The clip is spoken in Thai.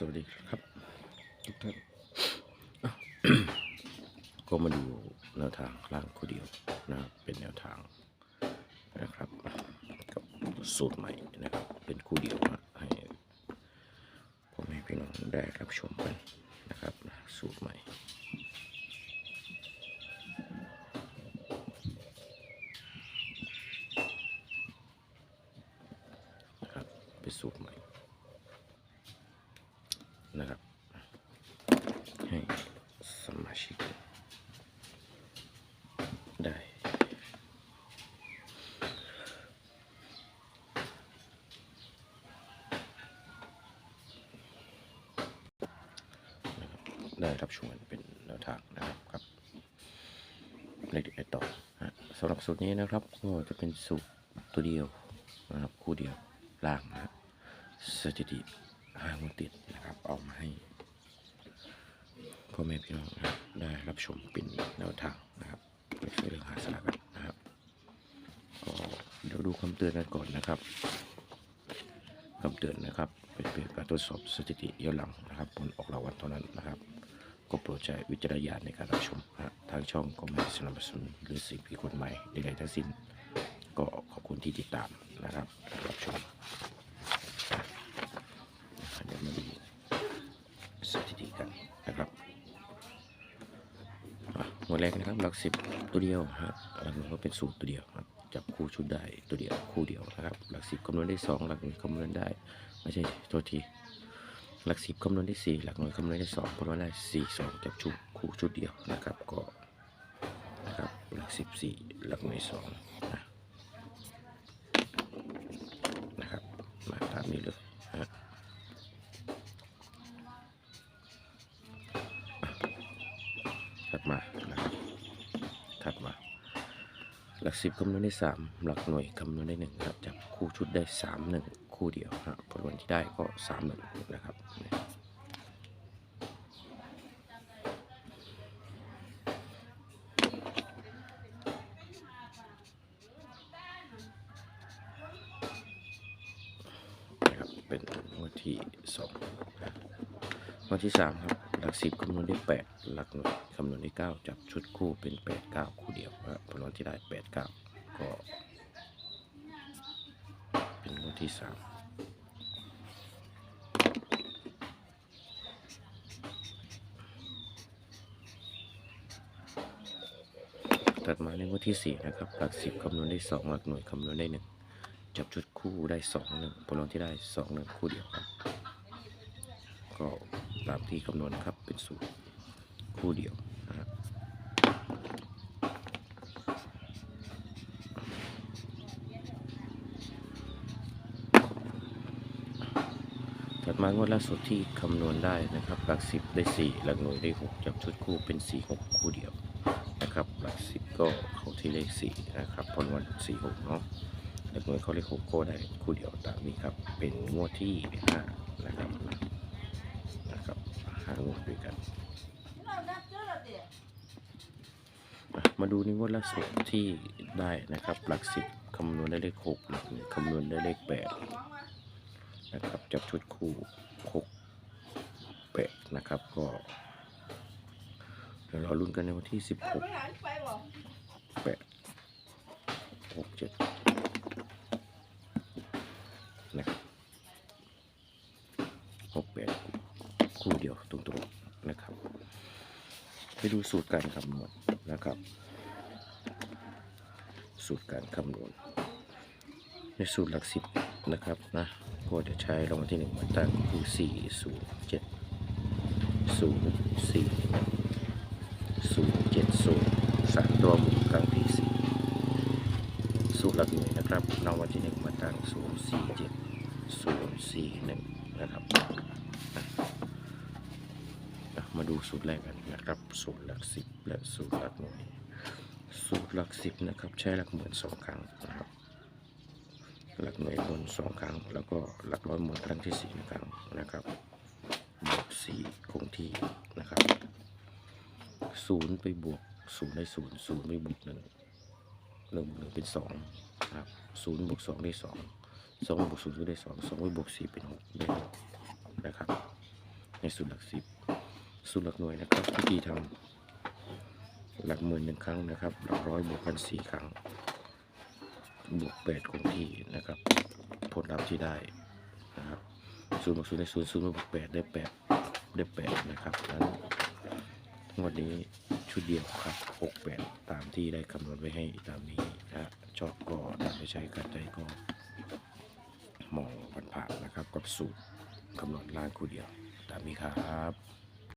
สวัสดีครับทุกท่านก็มาดูแนวทางล่างคู่เดียวนะครับเป็นแนวทางนะครับกับสูตรใหม่นะครับ เป็นคู่เดียวนะให้พ่อแม่พี่น้องได้รับชมกันนะครับ สูตรใหม่นะครับเป็นสูตรใหม่ นะครับ ให้สมาชิก ได้นะครับได้รับชมกันเป็นแนวทางนะครับครับในเด็กในต่อฮะสำหรับสูตรนี้นะครับ ก็จะเป็นสูตรตัวเดียวนะครับคู่เดียวล่างนะฮะสถิติ ห้างวดติดนะครับ เอามาให้พ่อแม่พี่น้องนะครับได้รับชมเป็นแนวทางนะครับไปช่วยเหลือหาสาระกันนะครับก็เดี๋ยวดูคำเตือนกันก่อนนะครับคำเตือนนะครับเป็นเพียงการทดสอบสถิติย้อนหลังนะครับผลออกรางวัลเท่านั้นนะครับก็โปรดใช้วิจารณญาณในการรับชมนะฮะทางช่องก็ไม่สนับสนุนหรือสิ่งผิดกฎหมายใดๆทั้งสิ้น ก็ขอบคุณที่ติดตามนะครับรับชมอะเดี๋ยวมาดูสถิติกั นะครับหัวแรกนะครับหลักสิบตัวเดียวฮะหลักหน่วยก็เป็นสูตรตัวเดียวครับจับคู่ชุดได้ตัวเดียวคู่เดียวนะครับ หลักสิบคำนวณได้สองหลักหน่วยคำนวณได้ไม่ใช่โทษทีหลักสิบคำนวณได้สี่หลักหน่วยคำนวณได้สองคำนวณได้สี่สองจับชุดคู่ชุดเดียวนะครับก็นะครับหลักสิบสี่หลักหน่วยสองนะนะครับมาตามนี้เลย มานะครับถัดมา หลักสิบคำนวณได้สามหลักหน่วยคำนวณได้หนึ่งครับจับคู่ชุดได้สามหนึ่งคู่เดียวฮะผลวันที่ได้ก็สามหนึ่งนะครับเป็นงวดที่สองวันที่สามครับ หลักสิบคำนวณได้แปดหลักหน่วยคำนวณได้เก้าจับชุดคู่เป็นแปดเก้าคู่เดียวครับผลวันที่ได้แปดเก้าก็เป็นวันที่สามถัดมาในวันที่สี่นะครับหลักสิบคำนวณได้สองหลักหน่วยคำนวณได้หนึ่งจับชุดคู่ได้สองหนึ่งผลวันที่ได้สองหนึ่งคู่เดียวครับก็ ตามที่คำนวณครับเป็นสูตรคู่เดียวนะฮะถัดมางวดล่าสุดที่คำนวณได้นะครับหลักสิบได้สี่หลักหน่วยได้หกจับชุดคู่เป็นสี่หกคู่เดียวนะครับ หลักสิบก็เข้าที่เลขสี่นะครับพอวันสี่หกเนาะหลักหน่วยเขาเลขหกก็ได้คู่เดียวตามนี้ครับเป็นงวดที่ห้านะครับ หางวดด้วยกัน มาดูในงวดล่าสุดที่ได้นะครับ หลักสิบคำนวณได้เลขหกหลักหนึ่งคำนวณได้เลขแปดนะครับจับชุดคู่หกแปดนะครับก็เดี๋ยวรอลุ้นกันในวันที่สิบหกแปดหกเจ็ดนะครับหกแปด คู่เดียวตรงๆนะครับ ไปดูสูตรการคำนวณนะครับ สูตรการคำนวณในสูตรหลักสิบนะครับนะก็จะใช้รางวัลที่หนึ่งมาตั้งคือสี่ศูนย์เจ็ดศูนย์สี่ศูนย์เจ็ดศูนย์สามตัวหมุนครั้งที่สี่สูตรหลักหน่วยนะครับรางวัลที่หนึ่งมาตั้งศูนย์สี่เจ็ดศูนย์สี่หนึ่งนะครับ อะ มาดูสูตรแรกกันนะครับสูตรหลักสิบและสูตรหลักหน่วยสูตรหลักสิบนะครับ ใช้หลักหมื่นสองครั้งนะครับหลักหน่วยบนสองครั้ง แล้วก็หลักร้อยหมุนครั้งที่สี่ครั้งนะครับบวกสี่คงที่นะครับศูนย์ไปบวกศูนย์ได้ศูนย์ศูนย์ไปบวกหนึ่งหนึ่งหนึ่งเป็นสองนะครับศูนย์บวกสองได้สองสองบวกศูนย์ก็ได้สองสองไปบวกสี่เป็นหกได้หกนะครับ ในสูตรหลักสิบ สูตรหลักหน่วยนะครับวิธีทำหลักหมื่นหนึ่งครั้งนะครับ หลักร้อยบวกกันสี่ครั้ง บวกแปดคงที่นะครับ ผลลัพธ์ที่ได้นะครับศูนย์บวกศูนย์ได้ศูนย์ศูนย์บวกแปดได้แปดได้แปดนะครับนั้นงวดนี้ชุดเดียวครับหกแปดตามที่ได้คำนวณไว้ให้ตามนี้นะชอบก็นำไปใช้กันใจก็มองผ่านๆนะครับ กับสูตรกำหนดล่างคู่เดียวตามนี้ครับ